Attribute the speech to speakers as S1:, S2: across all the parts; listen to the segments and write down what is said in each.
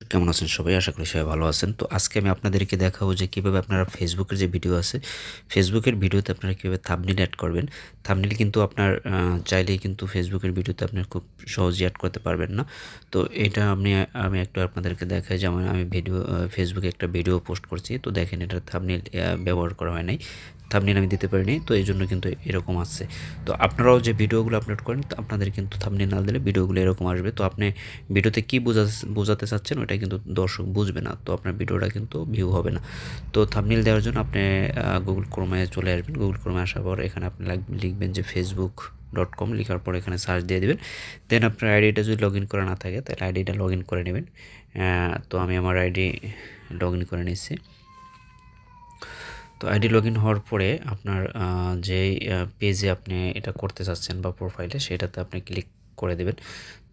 S1: কেমন আছেন সবাই? আশা করি সবাই ভালো আছেন। তো আজকে আমি আপনাদেরকে দেখাবো যে কীভাবে আপনারা ফেসবুকের যে ভিডিও আছে ফেসবুকের ভিডিওতে আপনারা কীভাবে থাবনিল অ্যাড করবেন। থাবনিল কিন্তু আপনার চাইলেই কিন্তু ফেসবুকের ভিডিওতে আপনি খুব সহজেই অ্যাড করতে পারবেন না। তো এটা আপনি আমি একটু আপনাদেরকে দেখাই। যেমন আমি ভিডিও ফেসবুকে একটা ভিডিও পোস্ট করছি। তো দেখেন এটা থাবনিল ব্যবহার করা হয় নাই। থাবনিল আমি দিতে পারিনি, তো এই জন্য কিন্তু এরকম আসছে তো আপনারাও যে ভিডিওগুলো আপলোড করেন আপনাদের কিন্তু থামনিল না দিলে ভিডিওগুলো এরকম আসবে। তো আপনি ভিডিওতে কী বোঝা, বোঝাতে চাচ্ছেন ওটা কিন্তু দর্শক বুঝবে না, তো আপনার ভিডিওটা কিন্তু ভিউ হবে না। তো থামনিল দেওয়ার জন্য আপনি গুগল ক্রোমে চলে আসবেন। গুগল ক্রোমে আসার পর এখানে আপনি লিখবেন যে ফেসবুক ডট কম লেখার পর এখানে সার্চ দিয়ে দেবেন। দেন আপনার আইডিটা যদি লগ ইন করা না থাকে, তাহলে আইডিটা লগ ইন করে নেবেন। তো আমি আমার আইডি লগ ইন করে নিচ্ছি। তো আইডি লগ ইন হওয়ার পরে আপনার যেই পেজে আপনি এটা করতে চাচ্ছেন বা প্রোফাইলে সেটাতে আপনি ক্লিক করে দেবেন।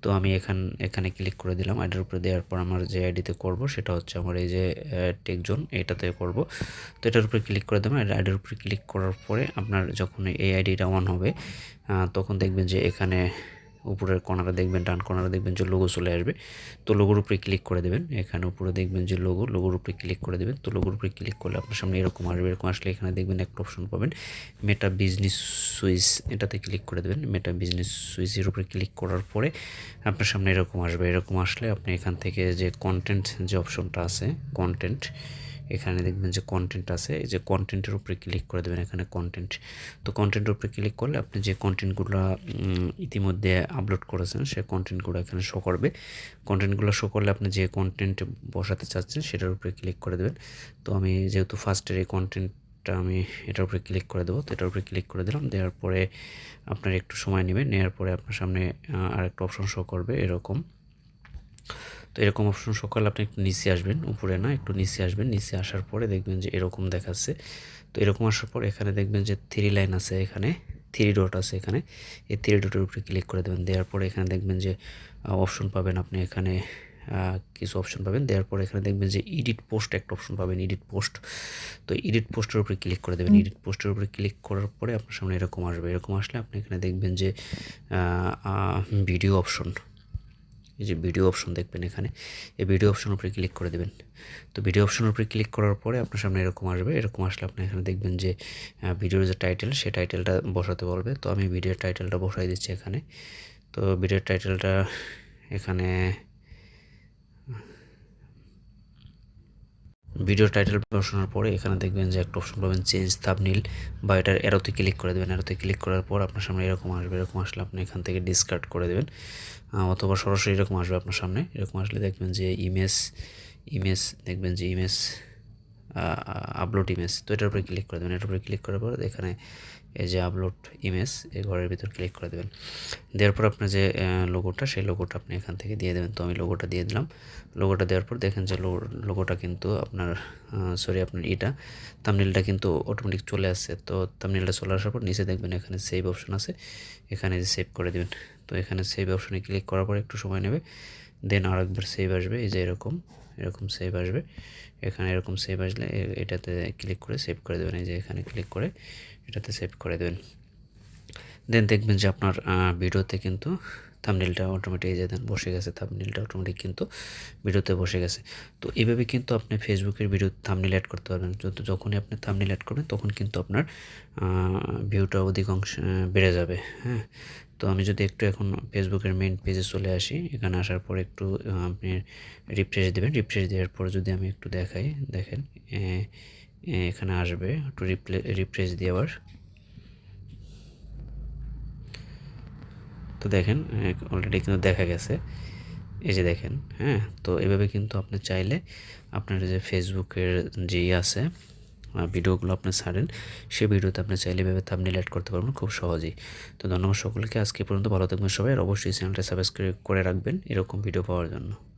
S1: তো আমি এখান, এখানে ক্লিক করে দিলাম। আইডির উপরে দেওয়ার পর আমার যে আইডিতে করব, সেটা হচ্ছে আমার এই যে টেকজোন এটাতে করব। তো এটার উপরে ক্লিক করে দেবেন আইডির উপরে ক্লিক করার পরে আপনার যখন এই আইডিটা অন হবে তখন দেখবেন যে এখানে উপরের কর্নারে দেখবেন, ডান কর্নারে দেখবেন যে লোগো চলে আসবে। তো লোগোর উপরে ক্লিক করে দেবেন। এখানে উপরে দেখবেন যে লোগো লোগোর উপরে ক্লিক করে দেবেন। তো লোগোর উপরে ক্লিক করলে আপনার সামনে এরকম আসবে, এরকম আসলে এখানে দেখবেন একটা অপশন পাবেন। মেটা বিজনেস সুইচ এটাতে ক্লিক করে দেবেন। মেটা বিজনেস সুইচের উপরে ক্লিক করার পরে আপনার সামনে এরকম আসবে। এরকম আসলে আপনি এখান থেকে যে কন্টেন্ট যে অপশনটা আছে কন্টেন্ট এখানে দেখবেন যে কন্টেন্ট আছে, এই যে কন্টেন্টের উপরে ক্লিক করে দেবেন এখানে কন্টেন্ট তো কন্টেন্টের উপরে ক্লিক করলে আপনি যে কন্টেন্টগুলো ইতিমধ্যে আপলোড করেছেন, সে কন্টেন্টগুলো এখানে শো করবে। কন্টেন্টগুলো শো করলে আপনি যে কন্টেন্ট বসাতে চাচ্ছেন, সেটার উপরে ক্লিক করে দেবেন। তো আমি যেহেতু ফার্স্টের এই কন্টেন্টটা আমি এটার উপরে ক্লিক করে দেবো, তো এটার উপরে ক্লিক করে দিলাম, দেওয়ার পরে আপনার একটু সময় নেবে, নেওয়ার পরে আপনার সামনে আরেকটা অপশন শো করবে, এরকম। তো এরকম অপশন সকাল আপনি একটু নিচে আসবেন, উপরে না, একটু নিচে আসবেন, নিচে আসার পরে দেখবেন যে এরকম দেখাচ্ছে। তো এরকম আসার পর এখানে দেখবেন যে থ্রি লাইন আছে এখানে থ্রি ডট আছে এখানে, এই থ্রি ডটের উপরে ক্লিক করে দেবেন। দেওয়ার পরে এখানে দেখবেন যে অপশন পাবেন আপনি এখানে কিছু অপশন পাবেন। দেওয়ার পরে এখানে দেখবেন যে এডিট পোস্ট একটা অপশন পাবেন এডিট পোস্ট তো এডিট পোস্টের উপরে ক্লিক করে দেবেন। এডিট পোস্টের উপরে ক্লিক করার পরে আপনার সামনে এরকম আসবে। এরকম আসলে আপনি এখানে দেখবেন যে ভিডিও অপশন এই যে ভিডিও অপশন দেখবেন এখানে, এই ভিডিও অপশনের উপরে ক্লিক করে দেবেন। তো ভিডিও অপশনের উপরে ক্লিক করার পরে আপনার সামনে এরকম আসবে, এরকম আসলে আপনি এখানে দেখবেন যে ভিডিওর যে টাইটেল সেই টাইটেলটা বসাতে বলবে। তো আমি ভিডিওর টাইটেলটা বসাই দিচ্ছি এখানে। তো ভিডিওর টাইটেলটা এখানে ভিডিও টাইটেল বসানোর পরে এখানে দেখবেন যে একটা অপশন পাবেন চেঞ্জ থাবনিল বা এটার এরোতে ক্লিক করে দেবেন। এরোতে ক্লিক করার পর আপনার সামনে এরকম আসবে, এরকম আসলে আপনি এখান থেকে ডিসকার্ড করে দেবেন। অথবা সরাসরি এরকম আসবে আপনার সামনে। এরকম আসলে দেখবেন যে ইমেজ ইমেজ দেখবেন যে ইমেজ আপলোড ইমেজ তো এটার উপরে ক্লিক করে দেবেন। এটার উপরে ক্লিক করার পর এখানে এই যে আপলোড ইমেজ এই ঘরের ভিতর ক্লিক করে দেবেন। দেওয়ার পর আপনার যে লোগোটা সেই লোগোটা আপনি এখান থেকে দিয়ে দেবেন। তো আমি লোগোটা দিয়ে দিলাম। লোগোটা দেওয়ার পর দেখেন যে লোগোটা কিন্তু আপনার সরি আপনার এটা তামনিলটা কিন্তু অটোমেটিক চলে আসছে। তো তামনিলটা চলে আসার পর নিচে দেখবেন এখানে সেভ অপশন আছে। এখানে যে সেভ করে দেবেন। তো এখানে সেভ অপশনে ক্লিক করার পর একটু সময় নেবে। দেন আরেকবার সেভ আসবে। এই যে এরকম। এরকম সেভ আসবে। এখানে এরকম সেভ আসলে এটাতে ক্লিক করে সেভ করে দেবেন। এই যে এখানে ক্লিক করে এটাতে সেভ করে দেবেন। দেন দেখবেন যে আপনার ভিডিওতে কিন্তু থামনেলটা অটোমেটিক যে দেন, বসে গেছে। থামনেলটা অটোমেটিক কিন্তু ভিডিওতে বসে গেছে। তো এইভাবে কিন্তু আপনি ফেসবুকের ভিডিও থামনেল অ্যাড করতে পারবেন। যখনই আপনি থামনেল অ্যাড করবেন, তখন কিন্তু আপনার ভিউটা অধিকাংশ বেড়ে যাবে। হ্যাঁ? তো আমি যদি একটু এখন ফেসবুকের মেইন পেজে চলে আসি, এখানে আসার পর একটু আপনি রিফ্রেশ দেবেন। রিফ্রেশ দেওয়ার পর যদি আমি একটু দেখাই, দেখেন এখানে আসবে একটু রিপ্লে রিফ্রেশ দেওয়ার। তো দেখেন অলরেডি কিন্তু দেখা গেছে। এই যে দেখেন হ্যাঁ তো এভাবে কিন্তু আপনি চাইলে আপনার যে ফেসবুকের যে ইয়ে আছে ভিডিওগুলো আপনি ছাড়েন, সেই ভিডিওতে আপনি চাইলে এভাবে থাম্বনেল অ্যাড করতে পারবেন, খুব সহজেই। তো ধন্যবাদ সকলকে, আজকে পর্যন্ত ভালো থাকবেন সবাই, আর অবশ্যই চ্যানেলটা সাবস্ক্রাইব করে রাখবেন, এরকম ভিডিও পাওয়ার জন্য।